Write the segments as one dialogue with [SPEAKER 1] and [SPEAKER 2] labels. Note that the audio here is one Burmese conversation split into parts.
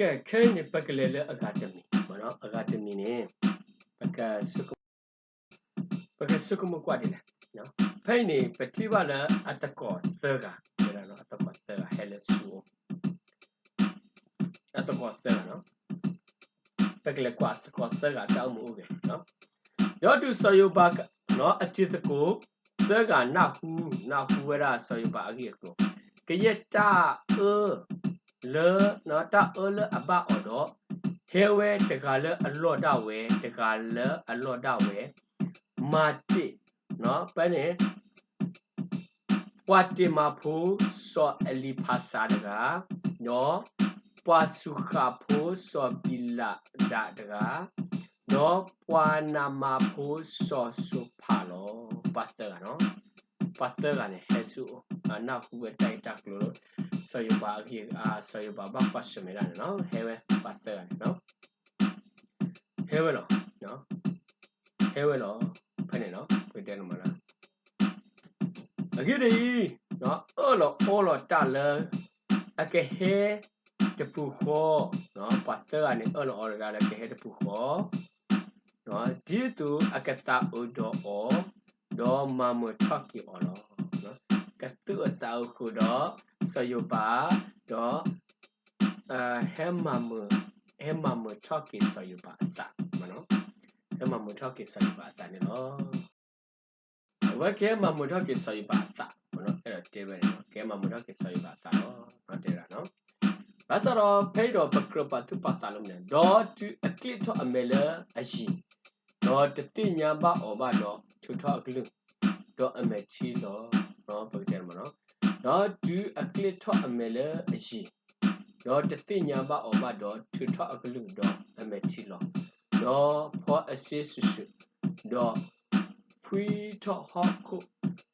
[SPEAKER 1] ကဲခဲနေပကလေလေအကာဒမီမနော်အကာဒမီနေပကစုကပကစုကမကွာဒီလေနော်ဖိနေပတိပါလာအတကောသကဒါနော်အတကောသကဟဲလဆူအတကောသကနော်ပကလေကွာသကောသကတောင်းမှုပဲနော်ယောတုဆယောဘကနော်အจิตကိုသကနာဟုနာဟုဝရဆယောဘအကြီးကိုကရတာအ လေနော်တာအလအပအော်တော့ဟဲဝဲတကလည်းအလော့ဒဝဲတကလည်းအလော့ဒဝဲမာတိနော်ပဲနေပွားတိမဖိုးစောအလီဖာစာတကနော်ပွားစုခဖိုးစောပီလာဒါတကနော်ပွားနာမဖိုးစောစုဖာလောပတ်တကနော်ပတ်တကနေဟဲဆူနာခုပဲတိုက်တက်လို့ ဆိုရပါခေအာဆိုရပါဘာပတ်စမေရနော်ဟဲဝဲပတ်တကနေနော်ဟဲဝဲနော်နော်ဟဲဝဲနော်ဖနေနော်ပြတဲ့နော်မလားအခုဒီနော်အော်လောအော်လောတလအကဲဟဲတပူခေါ်နော်ပတ်တကနေအော်လောအော်လာကဲဟဲတပူခေါ်နော်ဒီတူအကတာဥဒောအောဒေါ်မမထက်ကီအော်လောနော်ကတူအတောက်ခုတော့ စယောပါတော့အဟဲမမဟဲမမထက်ကီစယောပါတာမနော်ဟဲမမထက်ကီစယောပါတာနော်ဝကဲမမထက်ကီစယောပါတာမနော်အဲ့တော့တေးပဲနော်ကဲမမထက်ကီစယောပါတာနော်နော်တေးရနော်ဘာစရောဖေးတော့ပကရပတုပတာလုံးနဲ့ဒေါ်တူအကလစ်တော့အမေလအရှိဒေါ်တတိညာဘအော်ဘတော့ထူထောက်အကလူတော့အမေချီလောနော်ပုတ်တယ်မနော် တော့ဒူအကလစ်ထော့အမေလအရှိတော့တတိညာဘအော်ဘတော့ထူထော့အကလူတော့အမေချီလောတော့ဖောအစစ်ဆူဆူတော့ဖွီထော့ဟော့ခု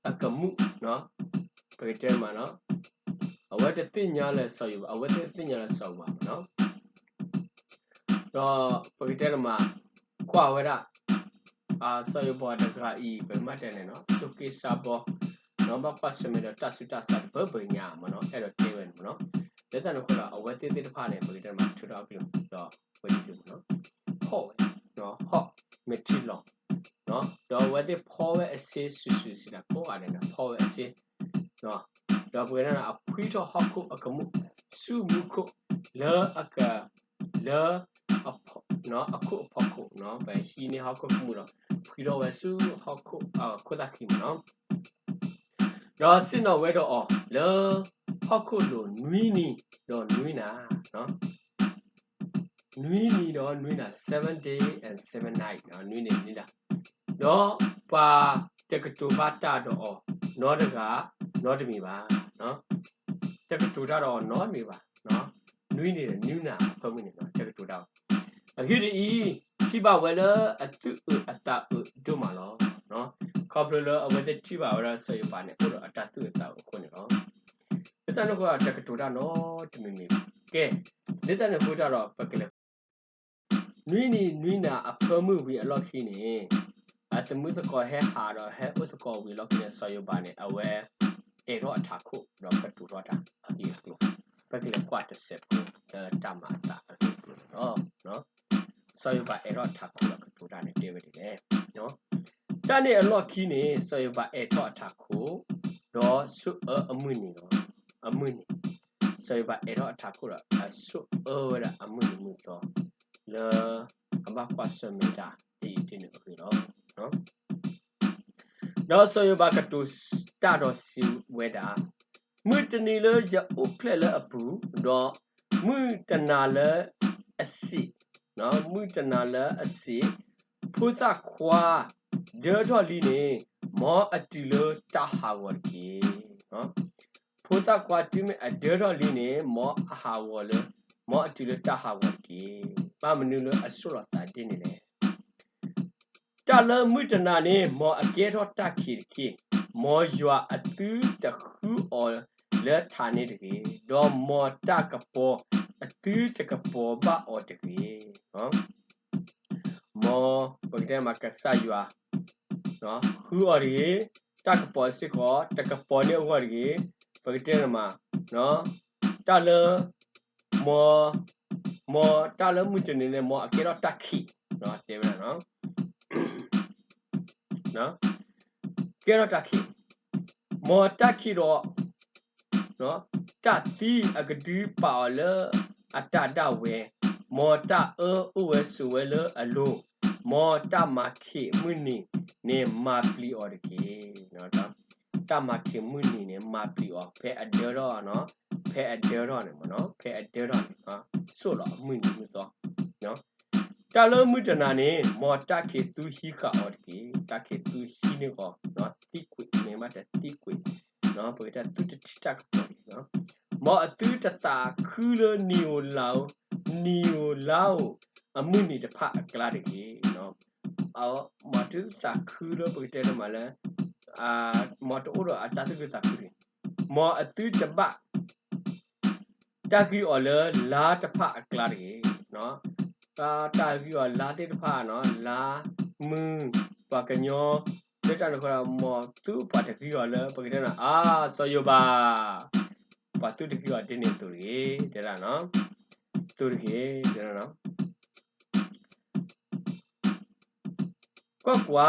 [SPEAKER 1] အကမှုနော်ပုတ်တယ်မနော်အဝတ်တတိညာလဲဆော်ယူအဝတ်တတိညာလဲဆော်ပါနော်တော့ပုတ်တယ်မှာခွာဝရအာဆော်ယူပေါ်တကဤဘယ်မှတ်တယ်နော်တုကိစာပေါ် နော်ဘပတ်စမေတော့တဆုတဆတ်ဘဘညာမနော်အဲ့တော့တေးဝင်မနော်လက်တန်ခေါ်တာအဝဲတေးတေးတစ်ဖာနဲ့ပြည်တယ်မှာထူတော့ပြီတော့ဝဲကြည့်မနော်ဟော့နော်ဟော့မက်ထီလောနော်တော့ဝဲတေးဖော်ဝဲအစစ်ဆူဆူစီတာပေါ်ရတယ်နော်ဖော်ဝဲအစစ်နော်တော့ပြည်တယ်အဖွီတော့ဟော့ခုအကမှုစုမှုခုလောအကလောအဖို့နော်အခုအဖို့ခုနော်ပဲဟီနေဟောက်ခုမှုတော့ဖွီတော့ဝဲစုဟောက်ခုအခုတခိမနော် တော့စင်တော့ဝဲတော့အော်လောဟောက်ခုလိုနွီးနီတော့နွီးနာနော်နွီးနီတော့နွီးနာ7 day and 7 night နော်နွီးနေနေတာတော့ပါတကတူပါတာတော့အော်နောတကနောတမီပါနော်တကတူတာတော့နောနေပါနော်နွီးနေတယ်နွီးနာဖုံးနေနော်တကတူတာအခုဒီချိပါဝဲလအတုအတအတို့မှာနော်နော် ခေါပလလအဝဲတဲ့ချိပါဝရဆောရပါနေကိုတော့အတတုအတကိုနေနော်ဒီတန်တော့ကတကတူတာနော်တမီမီကဲဒီတန်တော့တော့ပကလေနွိနီနွိနာအဖမှုဝီအလော့ခီနေအတမှုတကောဟဲဟာတော့ဟဲဥစကောဝီလော့ခီဆောရပါနေအဝဲအေတော့အထခုတော့ကတူတော့တာအဒီကလို့ပကလေကွာတဆက်ကိုတမတာနော်နော်ဆောရပါအေတော့ထခုတော့ကတူတာနေတေဝတယ်နော် တနဲ့အလော့ခီနေဆောရပါအေတော့ထခုတော့ဆုအမှုနေတော့အမှုနေဆောရပါအေတော့ထခုတော့ဆုအော်ရအမှုနေမှုတော့လေအဘကွာစမီတာဒီတင်နေပြီတော့နော်တော့ဆောရပါကတူတာတော့စီဝဲတာမှုတနီလေရဥဖလက်လအပူတော့မှုတနာလေအစီနော်မှုတနာလေအစီဖုသခွာ ဒေတော်လီနေမောအတီလတာဟာဝတ်ကီနော်ဖုသခွာတိမအဒေတော်လီနေမောအဟာဝလမောအတီလတာဟာဝတ်ကီပါမနုလအဆုရတာတင်းနေလေတလမှုတနာနေမောအကဲတော်တခိခိမောယွာအတူတခုအော်လက်ဌာနေတကေဒေါ်မောတကပေါ်အတူတကပေါ်ပါအော်တကေနော်မောဘယ်တဲမှာကဆာယွာ နော်ခူအော်ဒီတကပေါ်စစ်ခေါ်တကပေါ်နေအော်ဒီဘယ်တဲမှာနော်တလမောမောတာလမှုတနေနဲ့မောအကေတော့တက်ခိနော်တေမနော်နော်ကေတော့တက်ခိမောတက်ခိတော့နော်တတိအကတိပါလအတတဝေမောတအဥဝဆုဝလအလို မောတမခိမုနိနေမာပလီအော်ကေနော်တော့တမခိမုနိနေမာပလီအော်ဖဲအဒေရောနော်ဖဲအဒေရောနေမနော်ဖဲအဒေရောနေဟာဆိုတော့မုနိမတော့နော်တလုံးမုတနာနေမောတခေသူဟိခအော်ကေတခေသူဟိနေကောနော်တိကွေနေမတဲ့တိကွေနော်ပေတာသူတတိတက်ပေါ်နော်မောအတူတတာခူလနီယိုလောနီယိုလော အမှုနီတဖအကလာတကြီးနော်အော်မတူစာခူလပေတဲ့မလားအာမောတိုရအတတ်ကတာခူရီမောအတူတပတကီအော်လလာတဖအကလာတကြီးနော်တာတာကီအော်လာတဲ့တဖနော်လာမူပကညောလက်တနခရမောသူပါတကီရောလဲပကတဲ့နာအာဆောယဘာပါသူတကီရောတင်းနေသူရေတဲ့လားနော်သူတကီတဲ့လားနော် ကောကွာ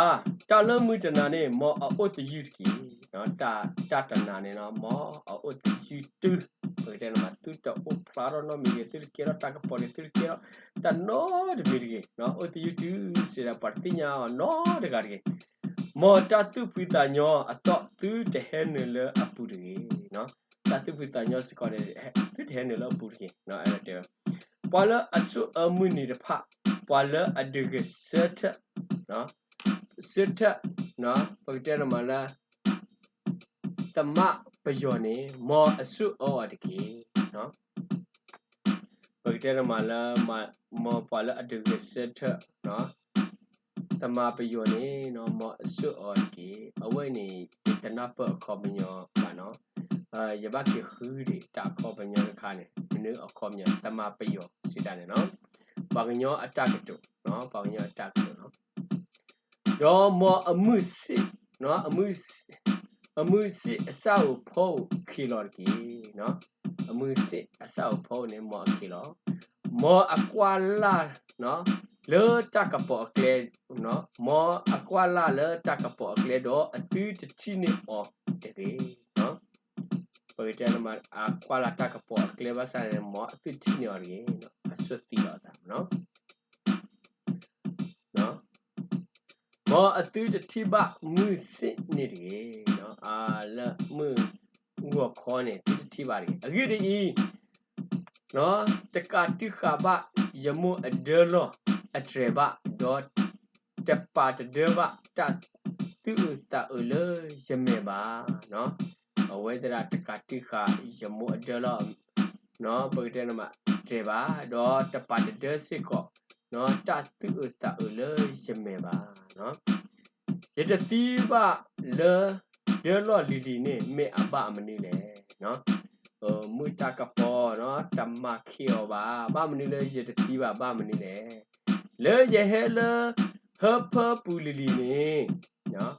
[SPEAKER 1] တာလမှုတနာနေမောအုတ်ယူတကီနော်တာတာတနာနေနော်မောအုတ်ယူတူပကတဲ့နာသူတော့ဥပလာရောနော်မီသူကီရောတာကပေါ်သူကီရောတနောတမီတကီနော်အုတ်ယူတူစေရပါတိညာနော်တကတကီမောတတုပိတညောအတော့သူတဟဲနလအပူတကြီးနော်တတုပိတညောစကောတဲ့သူတဟဲနလအပူတကြီးနော်အဲ့ဒါပွာလအဆုအမှုနေတဖပွာလအဒဂစတ်နော် စတ်နော်ပကတဲ့မလာတမပယောနေမောအဆုအောအတကြီးနော်ပကတဲ့မလာမောပွာလအဒဂစတ်နော်တမပယောနေနော်မောအစွအော်ကေအဝဲနေတနပခေါ်မညောပါနော်အာယဘကေခူဒီတာခေါ်ပညောခါနေမနုအခေါ်မြတမပယောစိတနေနော်ဘာကညောအတကတုနော်ဘာကညောအတကတုနော် တော့မောအမှုစစ်နော်အမှုအမှုစစ်အစောက်ဖို့ခီလော်ကီနော်အမှုစစ်အစောက်ဖို့နေမောခီလော်မောအကွာလာနော်လေတကပေါ်ကလေနော်မောအကွာလာလေတကပေါ်ကလေတော့အတူတချီနေအော်တကယ်နော်ပရိတန်မှာအကွာလာတကပေါ်ကလေဘာဆိုင်မောအတူချီနေရယ်နော်အဆွတ်တီရတာနော်နော် မောအတူတတိဘမှုစစ်နေတယ်နော်အာလမှုငေါခေါ်နေတတိပါရီအကြည့်ဒီနော်တကတိခဘယမအဒလောအထရဘဒေါ်တပါတဒဘတတူတာအလယမေပါနော်အဝေဒရာတကတိခယမအဒလောနော်ပကတဲ့နမတေပါဒေါ်တပါတဒစစ်ကောနော်တတူတာအလယမေပါ နော်ယတတိဘလေဒေလောလီလီနေမေအပမနေလေနော်မွေတာကပေါ်နော်တမခေောပါဘာမနီလဲရတတိပါဘာမနီလဲလေရဟဲလဟဖပူလီလီနေနော်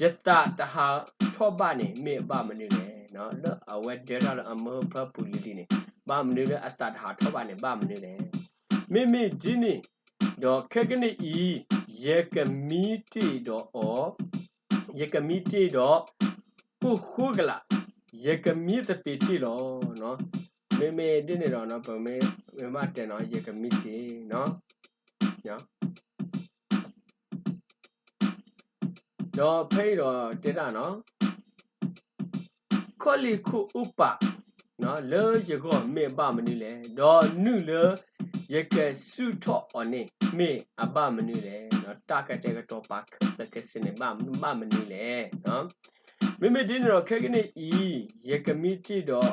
[SPEAKER 1] ယတတဟာထောပါနေမေဘာမနီလဲနော်လောအဝဲဒေရလအမဖပူလီလီနေဘာမနီလဲအတတဟာထောပါနေဘာမနီလဲမိမိဒီနေတော့ခက်ကနေဤယေကမီတီတော့အောယေကမီတီတော့ပုခုကလာရ ကမီသပေတီလောနော်မေမေတင်းနေတော့နော်ဗမေမမတင်တော့ရကမီတီနော်နော်တော့ဖိတော့တိတာနော်ခေါလီခုဥပနော်လေရကောမေပမနီလေတော့နုလေရကစုထော့အနေမေအပမနီလေ နော်တကတဲ့ကတော့ပါကကစနေမမမနီလေနော်မိမိတင်းတော့ခဲကနေဤယကမီတီတော့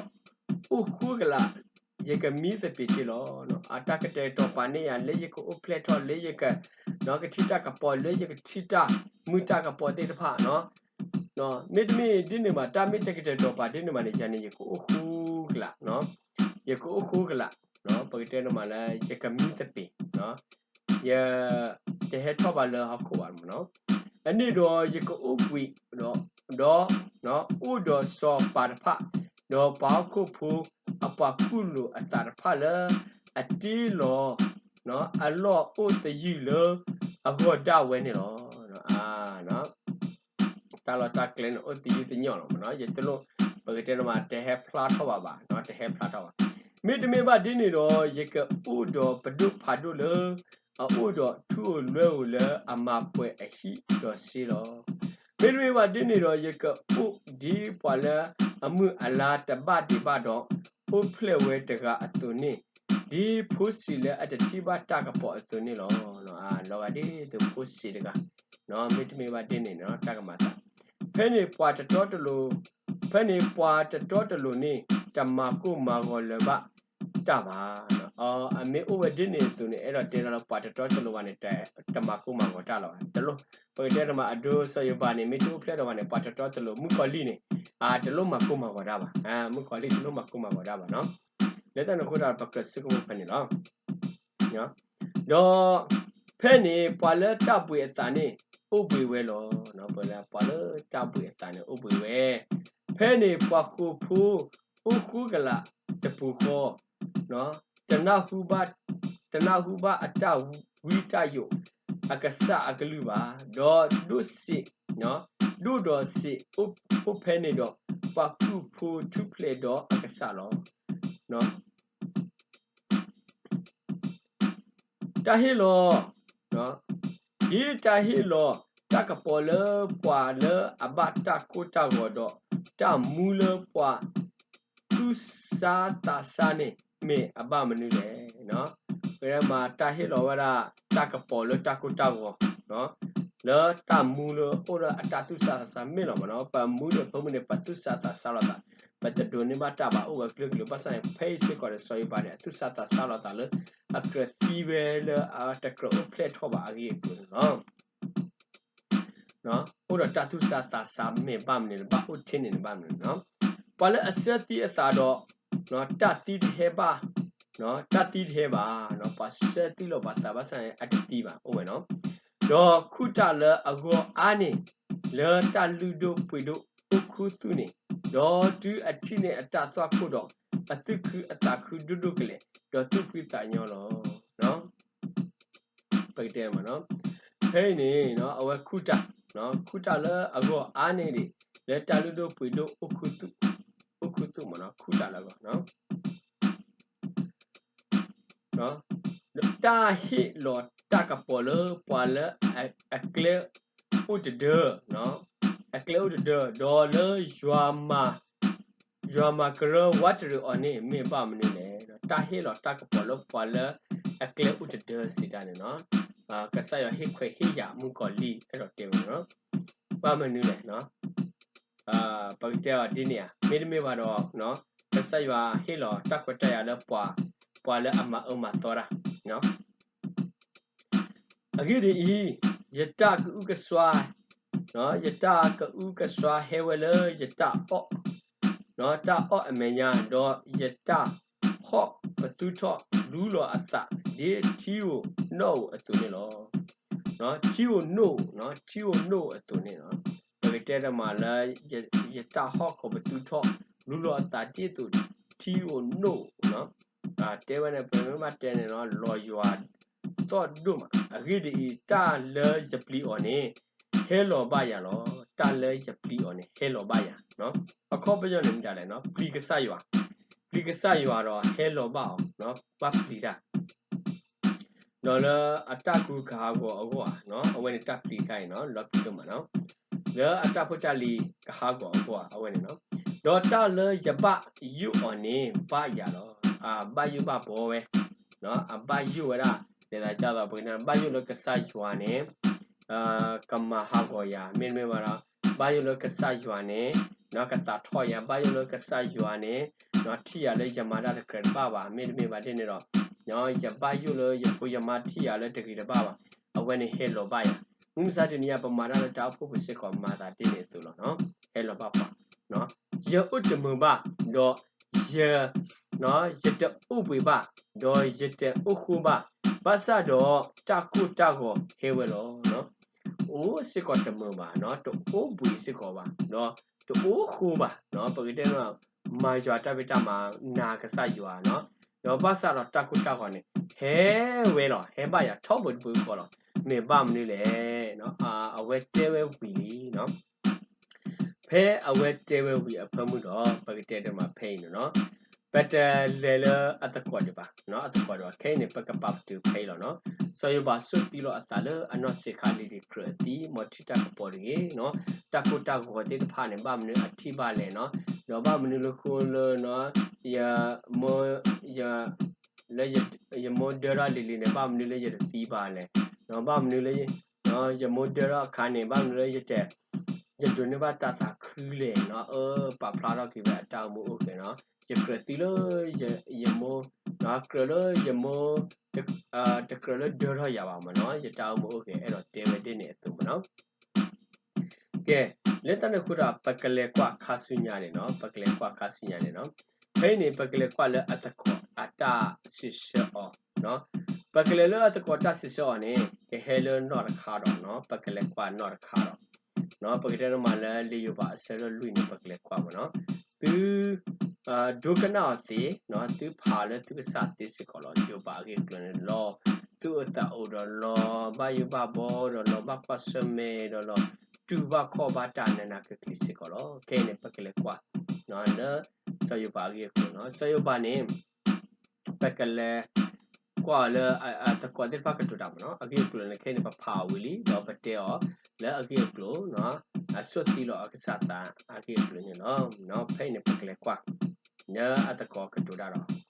[SPEAKER 1] ဥခုကလာယကမီသပိတီလောနော်အတကတဲ့တော့ပါနေရလေယကဥပလက်တော့လေယကနော်ကတိတကပေါ်လေယကတိတမူတကပေါ်တဲ့တဖနော်နော်မိတမီတင်းနေမှာတာမိတကတဲ့တော့ပါတင်းနေမှာနေချန်နေယကဥခုကလာနော်ယကဥခုကလာနော်ပကတဲ့နော်မှာလဲယကမီသပိနော် ယတဲ့ဟက်တော့ပါလဲဟခုပါမနော်အဲ့ဒီတော့ယကဥပွေတော့ဒေါ်နော်ဥဒေါ်စောပါတဖဒေါ်ပေါခုဖူအပကုလူအတာဖလအတီးလောနော်အလော့ဥတယူလောအဘောတဝဲနေလောနော်အာနော်တာလောတာကလင်ဥတယူတညောလောနော်ရတလို့ဘယ်တဲ့မှာတဟဲဖလာထောပါပါနော်တဟဲဖလာထောပါမိတမေပါဒီနေတော့ရကဥတော်ပဒုဖာဒုလော အိုတော်ထူလွဲကိုလဲအမပွဲအဟိတော်စီလောမိတမေပါဒီနေတော့ရကဥဒီပွာလဲအမှုအလားတပတ်ဒီပတ်တော့ဥဖလက်ဝဲတကအတုနေဒီဖုစီလေအတတိဘတာကပေါ်အတုနေလောနော်အာလောကဒီသူဖုစီတကနော်မိတမေပါတင်းနေနော်တကမတာဖဲနေပွာတတော်တလို့ဖဲနေပွာတတော်တလို့နေတမကုမာကောလဘတပါနော် အော်အမေဥဝဒင်းနေသူနေအဲ့တော့တင်းတော့ပွာတတော်တလို့ကနေတဲတမကုမာကောတလောတလို့ပယ်တဲ့မှာအဒိုဆယပါနေမိတူဖလက်တော့ကနေပွာတတော်တလို့မူကောလီနေအာတလို့မကုမာကောတာပါအာမူကောလီတလို့မကုမာကောတာပါနော်လက်တနခုတာပကစကုမဖနေနော်နော်တော့ဖဲနေပွာလက်တပွေအတန်နေဥပွေဝဲလောနော်ပွာလက်ပွာလက်တပွေအတန်နေဥပွေဝဲဖဲနေပွာခုဖူဥခုကလာတပူခောနော် တနဟုဘတနဟုဘအတဝိတယုအကဆအကလူပါတော့ဒုစိနော်ဒုတော်စိဥဥဖဲနေတော့ပကုဖူထုဖလေတော့အကဆလောနော်တဟီလောနော်ဒီတဟီလောတကပေါ်လပွာလအဘတကိုတကောတော့တမူလပွာသူစာတာစာနေ မေအဘမနုလေနော်ဘယ်မှာတဟီလောဝရတကပေါ်လတကိုတကောနော်လောတမူလဩရအတတုစာစာမေလောမနော်ပမူလဘုံမနေပတုစာတာစာလာတာပတဒိုနေမတာပါဥဝကလကလပဆိုင်ဖေးစစ်ကောရဆိုရပါနဲ့သူစာတာစာလာတာလေအခရတီဝဲလအတကရပလက်ထောပါအကြီးကူနော်နော်ဥရတတုစာတာစာမေပမ်နေဘာဥထင်းနေပမ်နေနော်ပလအစတိအတာတော့ နော်တတိတေပါနော်တတိတေပါနော်ပါစတိလောပါတာပါဆိုင်အတတိပါဥဝဲနော်တော့ခုတလအကောအာနေလေတလူဒိုပွေဒိုခုသူနေတော့တူအတိနဲ့အတသွားခုတော့အတုခုအတခုဒုဒုကလေတော့သူပိတညောလောနော်ပိတ်တယ်မနော်ဟဲ့နေနော်အဝခုတနော်ခုတလအကောအာနေလေလေတလူဒိုပွေဒိုအခုသူ အခုသူမနော်ခုတလကောနော်နော်တာဟိလောတကပေါ်လပွာလအကလေဥတဒနော်အကလေဥတဒဒေါ်လယွာမာယွာမာကရဝတ်ရအနိမေပါမနေလေတာဟေလောတကပေါ်လပွာလအကလေဥတဒစီတနေနော်အာကဆာယဟေခွေဟေယာမူကောလီအဲ့တော့တေနော်ပါမနေလေနော် အာပကတဲ့ဒီနေမေမေပါတော့နော်ကဆာယဟေလောတကွတရလပွာပွာလအမအမတော်ရာနော်အဂိရိယတကုကဆွာနော်ယတကုကဆွာဟေဝလယတအော့နော်တအော့အမညာတော့ယတဟော့ဘသူထော့လူလောအတဒီချီကိုနော့အတူနေလောနော်ချီကိုနို့နော်ချီကိုနို့အတူနေနော် ဘယ်တဲ့မှာလဲယတဟော့ကိုဘသူထော့လူလောအတတိတူချီကိုနို့နော်အာတဲဝနဲ့ဘယ်မှာတဲနေနော်လော်ယွာတော့ဒုမအဂိဒီတာလေယပလီအော်နေဟဲလောဘယာလောတာလေယပလီအော်နေဟဲလောဘယာနော်အခေါ်ပြောနေကြတယ်နော်ပလီကဆယွာပလီကဆယွာတော့ဟဲလောဘအောင်နော်ပပလီတာနော်လအတကူခါကိုအကောနော်အဝဲနေတပ်ပလီခိုင်နော်လော့ပီတော့မနော် လေအတဖတလီခါကိုအကောအဝဲနေနော်ဒေါ်တာလေယပယူအော်နေဘယာလောအာဘယူဘဘောပဲနော်အဘယူရလေလာကြတော့ဘယ်နဲ့ဘာယူလကဆာယွာနေအာကမဟာကိုယာမင်းမမရာဘာယူလကဆာယွာနေနော်ကတာထောရဘာယူလကဆာယွာနေနော်ထီရလေယမာဒတကရပါပါမင်းမမတဲ့နေတော့နော်ယဘာယူလယကိုယမာထီရလေတကရပါပါအဝဲနေဟဲလောပါယာ မုစားတနီယပမာရလတောက်ဖို့စစ်ကောမာတာတင်းနေသူလို့နော်ဟဲလောပါပါနော်ယဥတ္တမဘတော့ယနော်ယတဥပိပတော့ယတဥခုပဘာသာတော့တကုတကောဟေဝလောနော်အိုးစစ်ကောတမပါနော်တူအိုးဘူးစစ်ကောပါနော်တူအိုးခုပါနော်ပကိတဲ့တော့မာရွာတပိတမှာနာကဆရွာနော်ရောပါစာတော့တကုတခေါ်နေဟဲဝဲတော့ဟဲပါရထောက်ဘူးဘူးခေါ်တော့ မေပါမနေလေနော်အာအဝဲတဲဝဲဝီလီနော်ဖဲအဝဲတဲဝဲဝီအဖမှုတော့ပကတဲ့တမှာဖိနေနော်ဘတ်တလေလအတကွာဒီပါနော်အတကွာတော့ခဲနေပကပတူဖိလို့နော်ဆိုရပါဆွပြီးတော့အတလအနော့စေခါလီဒီခရတီမတိတကပေါ်ရီနော်တကုတကောတေဖာနေပါမနေအထိပါလေနော်ရောပါမနေလို့ခုလို့နော်ယမောယလေယမောဒရာလီလီနေပါမနေလေရတီပါလေ နော်ပါမနေလေနော်ယမောဒရာခါနေပါမနေလေရတဲ့ရတုနေပါတတာခူးလေနော်เออปะพลาတော့ကိပဲအတောင်မှုโอเคနော်ယကရတီလို့ယမောနော်ကရလို့ယမောအာတကရလို့ဒရာရပါမနော်ယတောင်မှုโอเคအဲ့တော့တဲဝဲတင်းနေသူမနော်ကဲလက်တနခုတာပကလေကွာခါဆုညာနေနော်ပကလေကွာခါဆုညာနေနော်ဖိနေပကလေကွာလဲအတခောအတာရှိရှောနော် ပကလေလဲအတခောတာရှိရှောနေကဲဟဲလနော်ခါတော့နော်ပကလေကွာနော်ခါတော့နော်ပကတဲ့မှာလဲလေရပါဆယ်ရလွိနေပကလေကွာမနော်သူအာဒုကနာတိနော်သူဖာလဲသူစတိစကောလောဂျိုပါကေကလန်လောသူအတအိုတော့လောဘာယဘဘောတော့လောဘပတ်စမေတော့လောတူဘခောဘာတာနနာကကလစ်စကောလောခဲနေပကလေကွာနော်နော်ဆယပါကေကနော်ဆယပါနေပကလေ ကွာလေအတကွာတဲ့ပကတူတာမနော်အကေကလနေခဲနေပဖာဝီလီတော့ပတေောလဲအကေကလောနော်အဆွတ်တီလောအကစားတာအကေကလနေနော်နော်ဖိနေပကလေကွာ nya atako kadura ro